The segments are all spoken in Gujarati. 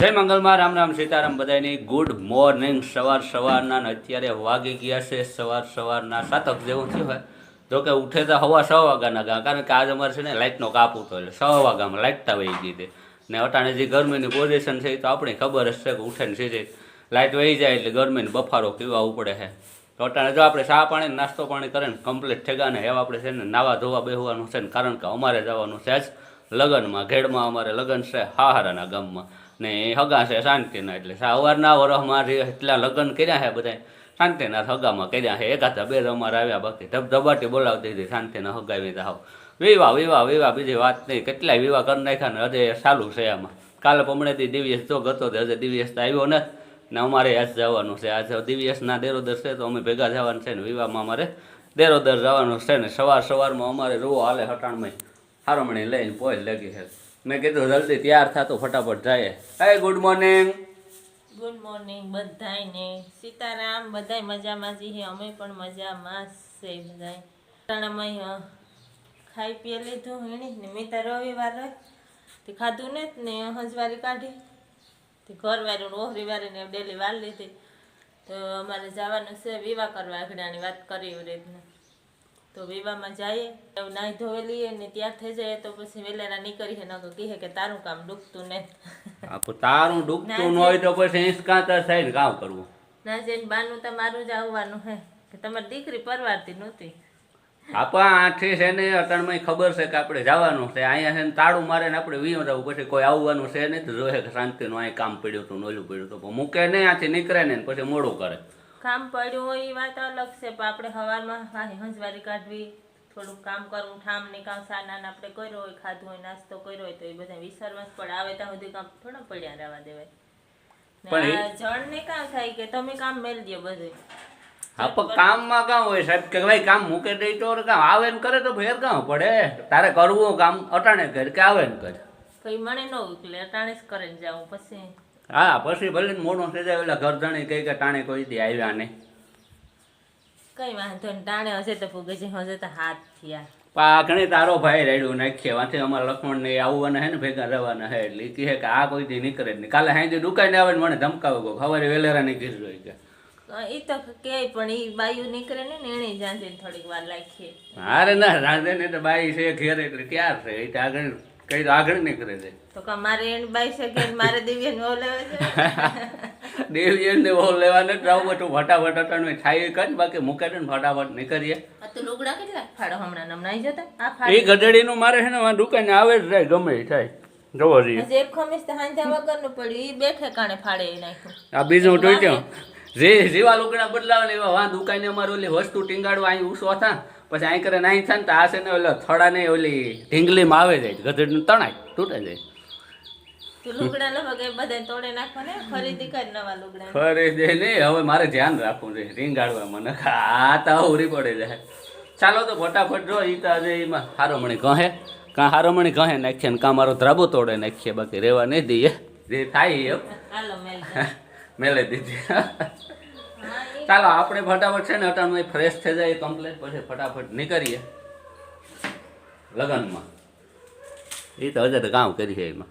જય મંગલમાં, રામ રામ સીતારામ બધાની ગુડ મોર્નિંગ સવાર સવારના ને અત્યારે વાગી ગયા છે, સવાર સવારના સાતક જેવું થયું હોય. જો કે ઉઠે તો હવા સવા વાગ્યાના ગા, કારણ કે આજ અમારે છે ને લાઇટનો કાપ ઉઠો એટલે સવા વાગ્યામાં લાઇટ તા વહી ગઈ હતી. ને અટાણે જે ગરમીની પોઝિશન છે એ તો આપણી ખબર જ છે કે ઉઠે ને સીધી. લાઇટ વહી જાય એટલે ગરમીને બફારો પીવા ઉપડે છે. તો અટાણે જો આપણે ચા પાણી નાસ્તો પાણી કરે ને કમ્પ્લીટ ઠેગાને એવા આપણે છે ને નાવા ધોવા બેહવાનું છે ને કારણ કે અમારે જવાનું છે જ લગ્નમાં, ઘેડમાં અમારે લગ્ન છે હાહારાના ગામમાં. ને હગા છે શાંતિના એટલે સવારના વરસમાં એટલા લગ્ન કર્યા છે બધા શાંતિના હગામાં કર્યા છે. એકાદા બે અમારે આવ્યા બાકી. ધબધબાટી બોલાવી દીધી શાંતિના હગાવી જાવ વિવાહ વિવાહ વિવાહ, બીજી વાત નહીં. કેટલાય વિવાહ કરી નાખ્યા ને હજે ચાલુ છે આમાં. કાલે પમણેથી દિવ્યેશ તો ગતો હતો હજે દિવ્યેશ તો આવ્યો નથી. ને અમારે આજ જવાનું છે. આજે દિવ્યેશના દેરોદર છે તો અમે ભેગા જવાનું છે ને વિવાહમાં અમારે દેરોદર જવાનું છે ને સવાર સવારમાં અમારે રૂવો હાલે હટાણમાં. હારમણી લઈને પોઈ લગી છે. મેં કીધું, જલ્દી તૈયાર થતું ફટાફટ જાય. હે ગુડ મોર્નિંગ ગુડ મોર્નિંગ બધાને સીતારામ, બધાય મજામાં છીએ અમે પણ મજામાં છે બધાય. ટાણામાં ખાઈ પી લીધું હેણી ને મેં તો રવિવાર હોય તે ખાધું ને જ ને હંજવારી કાઢી. તે ઘરવાળું ઓહરી વારીને ડેલી વાર લીધી. તો અમારે જવાનું છે વિવાહ કરવા આગળની વાત કરી રીતના. તો જઈએ એવું નાહી લઈએ ને ત્યાં થઈ જાય તો પછી વેલેરા નીકળીએ નકર કહે કે તારું કામ ડૂબતું ને. તારું ડૂબતું ન હોય તો પછી ઇસ્કાતર થઈને કામ કરવું. ના જઈને બાનું તમારું જ આવવાનું હે કે તમારી દીકરી પરવારતી નહોતી. આપણા આઠી છે ને અટણમાં ખબર છે કે આપણે જવાનું છે. અહીંયા છે ને તાળું મારે ને આપણે વીઓ જવું પછી કોઈ આવવાનું છે નહીં તો જોહે શાંતિનું અહીં કામ પડ્યું હતું નોલું પડ્યું હતું. મૂકે નહીં આથી નીકળે ને પછી મોડું કરે. કામ પડ્યું હોય એ વાત અલગ છે પણ આપણે સવારમાં હંસવારી કાઢવી થોડુંક કામ કરવું ઠામ ને કામ સાનાને આપણે કર્યો હોય ખાધું હોય નાસ્તો કર્યો હોય તો એ બધા વિસરવા જ પડે. આવે ત્યાં સુધી કામ થોડા પડ્યા રહેવા દેવાય. પણ ને જણ ને કામ થાય કે તમે કામ મેળ દો બધું હા પણ કામમાં કામ હોય સાહેબ કે ભાઈ કામ મૂકે દઈ તો કામ આવે ને કરે તો ફેર કામ પડે. તારે કરવું કામ અટાણે કર કે આવે ને કર ભાઈ મને ન ઉકલે અટાણે જ કરીને જાઉં પછી. હા પછી ભલે ને મોડું થઈ જાય એટલે ઘર જાણી કહી કે ટાણે કોઈ દી આવ્યા નહીં. કઈ વાંધો નહીં ટાણે હશે તો ફૂગે છે હશે તો હાથ થયા. પાકણે તારો ભાઈ રેડ્યું નાખીએ વાંચે અમારા લક્ષ્મણ ને આવવાના હે ને ભેગા રહેવાના હે એટલે કહે કે આ કોઈ દી નીકળે જ નહીં. કાલે હાંજે દુકાને આવે ને મને ધમકાવે કહો ખબર વેલેરા ની કીધું હોય કે એ તો કે પણ એ બાયું નીકળે ને ને એને જાંજે થોડીક વાર લાખીએ હારે ના રાંધે ને તો બાઈ છે ઘેર એટલે ક્યાં છે? એ તો આગળ કઈ તો આગળ નીકળે છે. તો કે મારે એને બાઈ શકે મારે દિવ્ય નો લેવા છે. દેવી ને જ આવું બધું ફટાફટ અટાણું થાય કર બાકી મૂકે ને ફટાફટ નીકળીએ. આ તો લુગડા કેટલા? ફાડો હમણાં હમણાં જતા? આ એ ગઢડી નું મારે છે ને દુકાને આવે જ જાય ગમે એ થાય. જોવો જોઈએ હજી એક ખમીસ તો વગરનું પડ્યું. એ બેઠે કાણે ફાડે નાખ્યું. આ બીજું તો કેમ જે જેવા લુગડા બદલાવે ને એવા વાં દુકાને અમારે ઓલી વસ્તુ ટીંગાડવા અહીં ઉસો થા. પછી અહીં કરે નાહી થાય ને તો આ છે ને ઓલા થોડા ને ઓલી ઢીંગલીમાં આવે જાય. ગધેડનું તણાય તૂટે જાય. ખરીદી નહીં હવે મારે ધ્યાન રાખવું છે ટીંગાડવામાં મને. આ તો ઉરી પડે જાય ચાલો તો ફટાફટ જો તો આજે એમાં હારોમણી કહે કાં હારોમણી કહે નાખીએ ને કાં મારો ધ્રાબો તોડે નાખીએ. બાકી રહેવા નહીં દઈએ. જે થાય એમ. મેલ દીધી ચાલો, આપણે ફટાફટ છે ને અટાણું ફ્રેશ થઈ જાય કમ્પ્લેટ પછી ફટાફટ નીકળીએ. લગ્નમાં. એ તો હજાર કામ કરીએ એમાં.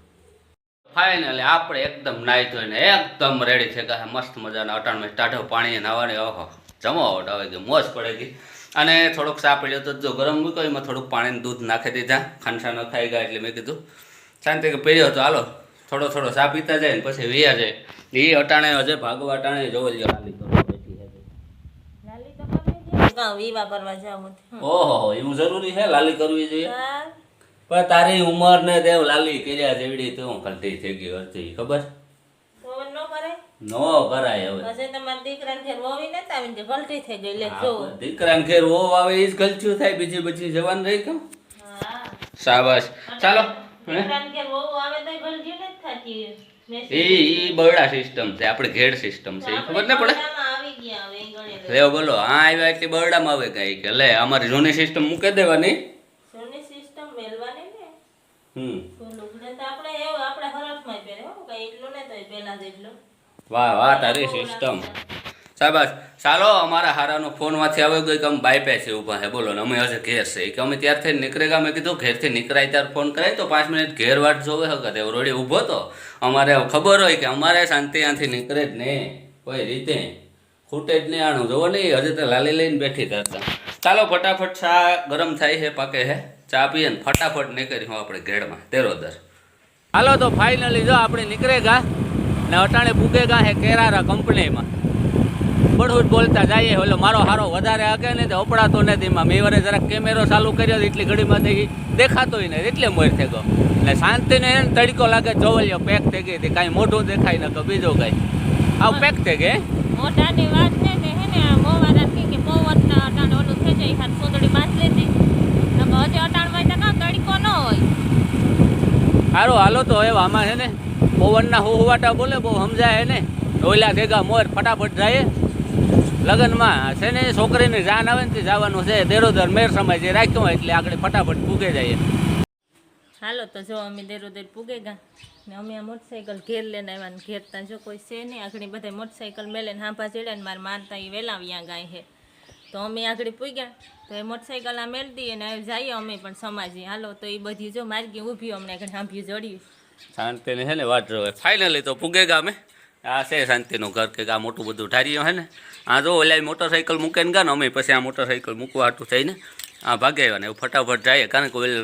ફાઇનલી આપણે એકદમ નાહી ધોઈને એકદમ રેડી છે કે મસ્ત મજાના અટાણું ટાઢો પાણી નાવાની ઓહો જમાવટ આવે ગઈ મોજ પડે ગઈ. અને થોડોક ચા પડ્યો તો જો ગરમ મૂક્યો, એમાં થોડુંક પાણીને દૂધ નાખી દીધા. ખાંસા ન ખાઈ ગયા એટલે મેં કીધું. શાંતિ કે પહેર્યો તો હાલો. થોડો થોડો ચા પીતા જાય ને પછી વિયા જાય. એ અટાણે હજે ભાગવા અટાણે જોવો જ લાલી કરવા બેઠી જાવું ઓહો એવું જરૂરી છે લાલી કરવી જોઈએ? પણ તારી ઉંમર ને દેવ લાલી કર્યા જેવડી તું ખલતી થઈ ગઈ હતી ખબર? ન નો ભરાય હવે. પછી તમારા દીકરાને ઘેર વોવી થઈ ગઈ લે જો. દીકરાને ઘેર વહુ આવે એ જ ગલચ્યું થાય બીજી બચી જવાન રહી કેમ? હા. શાબાશ. ચાલો. એ ઈ બરડા સિસ્ટમ છે આપણે ઘેડ સિસ્ટમ છે ખબર ને પડે? લેવો બોલો હા આવ્યા એટલે બરડામાં આવે કઈ કે? લે અમારી જૂની સિસ્ટમ મૂકી દેવાની. વાહ વાહ તારી સિસ્ટમ સાહેબ ચાલો, અમારા હારાનો ફોનમાંથી આવ્યો ગયો કે અમે બાયપાસ ઊભા છે બોલો ને, અમે હજે ઘેર છે. કે અમે ત્યારથી નીકળેગા. મેં કીધું, ઘેરથી નીકળાય ત્યારે ફોન કરાય. તો પાંચ મિનિટ ઘેર વાટ જોવે હકત એવો રોડે ઊભો તો. અમારે ખબર હોય કે અમારે શાંતિ ત્યાંથી નીકળે જ નહીં કોઈ રીતે. ખૂટે જ નહીં આણું. જોવો નહીં હજે તો લાલી લઈને બેઠી હતા. ચાલો, ફટાફટ ચા ગરમ થાય છે પાકે છે ચા પીએ ને ફટાફટ નીકળી હું આપણે ઘેરમાં. તેરોદર. હાલો, તો ફાઇનલી જો આપણે નીકળેગા ને અટાણે પૂગેગા હે કેરારા કંપનીમાં બળહુટ બોલતા જઈએ ઓલો મારો હારો વધારે હકે ને તો અપડાતો નથી. એમાં મેં વરે જરાક કેમેરો ચાલુ કર્યો તો એટલી ઘડીમાં થઈ દેખાતોય નહીં એટલે મોર થઈ ગયો. ને શાંતિને એને તડકો લાગે જોવલિયો પેક થઈ ગઈ હતી કાંઈ મોઢું દેખાય ન તો બીજું કાંઈ. આવું પેક થઈ ગઈ મોટાની વાત કે હે ને કે કે પવનના અટાણ ઓલું થઈ જાય હાથ સોદડી બાંધ લીધી હજી અટાણમાં તો કાં તડકો ન હોય. સારું હાલો તો હવે આમાં છે ને પવનના હુવાટા બોલે બહુ સમજાય ને. ઓલા ભેગા મોર ફટાફટ જાય. લગ્નમાં છે ને છોકરીની જાન આવે ને જવાનું છે. દેરોદર મેર સમય જે રાખ્યો હોય એટલે આગળ ફટાફટ પૂગે જાય. હાલો તો જો અમે દેરોદેર પૂગે ગયા ને અમે આ મોટરસાઇકલ ઘેર લઈને આવ્યા ને ઘેર ત્યાં જો કોઈ છે નહીં આગળ બધા મોટરસાઇકલ મેલે ને હાંભા ચડ્યા ને મારા માનતા એ વહેલા અહીંયા ગાય છે તો અમે આગળ પૂગ્યા તો એ મોટરસાઇકલ આ મેળ દઈએ ને જઈએ અમે પણ સમાજી. હાલો તો એ બધી જો માર્ગી ઊભી અમને આગળ હાંભ્યું જડ્યું શાંતિને છે ને વાત ફાઇનલી તો પૂગે ગા અમે. આ છે શાંતિનું ઘર કે આ મોટું બધું ઢારીઓ હે ને? આ જો ઓલા મોટરસાઇકલ મૂકે ને ગયા ને અમે પછી આ મોટરસાઇકલ મૂકવા હાટું થઈને આ ભાગે આવ્યા ને એવું ફટાફટ જાય. કારણ કે ઓલ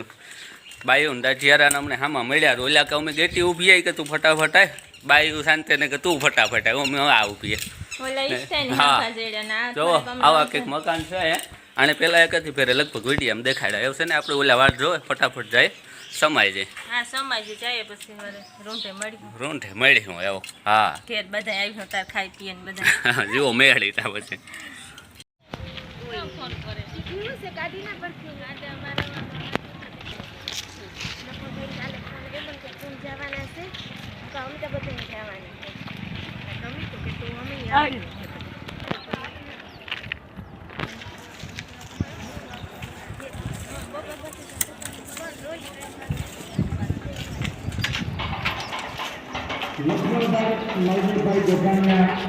બાયું દાઢિયારાને અમને હામાં મળ્યા તો ઓલા કે અમે ગેટી ઊભી આવી કે તું ફટાફટ આય. બાયું શાંતિને કે તું ફટાફટ આય. અમે આ ઊભી હા. ને જો આવા કંઈક મકાન છે અને આને પહેલાં એક જ ફેરે લગભગ વિડીયામાં દેખાડ્યા. એવું છે ને આપણે ઓલા વાટ જોવે ફટાફટ જાય. સમાય જાય. હા સમાય જાય. પછી મારે રૂંઢે મળી રૂંઢે મળી હું એવો. હા. ઘેર બધા આવ્યો તાર ખાઈ પીએ ને બધા. જીવો મેળી તા પછી. ફોન કરે? લક્ષ્મણભાઈ નવજીભાઈ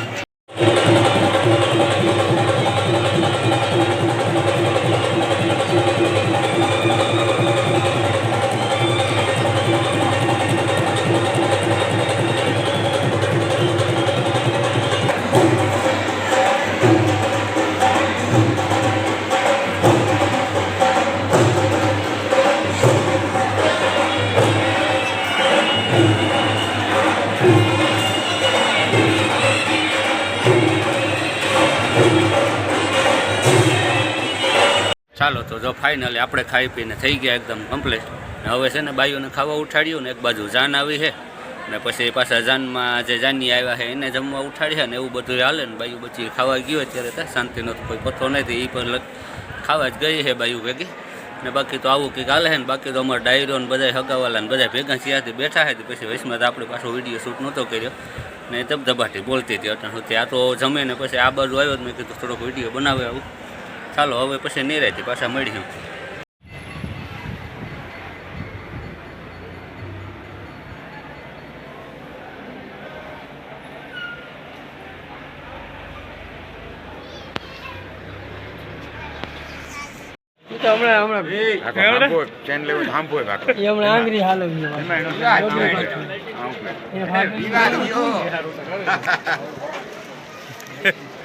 ચાલો તો જો ફાઇનલી આપણે ખાઈ પીને થઈ ગયા એકદમ કમ્પ્લીટ હવે છે ને બાઈઓને ખાવા ઉઠાડ્યું ને એક બાજુ જાન આવી છે. ને પછી પાછા જાનમાં જે જાની આવ્યા છે એને જમવા ઉઠાડ્યા ને એવું બધું હાલે ને બાયું પછી ખાવા ગયો અત્યારે તો શાંતિનો કોઈ પતો નથી. એ પણ ખાવા જ ગઈ છે બાયું ભેગી. ને બાકી તો આવું કંઈક હાલે છે ને બાકી તો અમારા ડાયરો ને બધા હગાવાલા ને બધા ભેગા ત્યાંથી બેઠા છે. પછી વચમાં તો આપણે પાછો વીડિયો શૂટ નહોતો કર્યો. ને ધબધબાટી બોલતી હતી અટણ સુધી. આ તો જમે ને પછી આ બાજુ આવ્યો મેં કીધું થોડોક વીડિયો બનાવે આવું. ચાલો હવે પછી નિરાયથી પાછા મળ્યું ચેન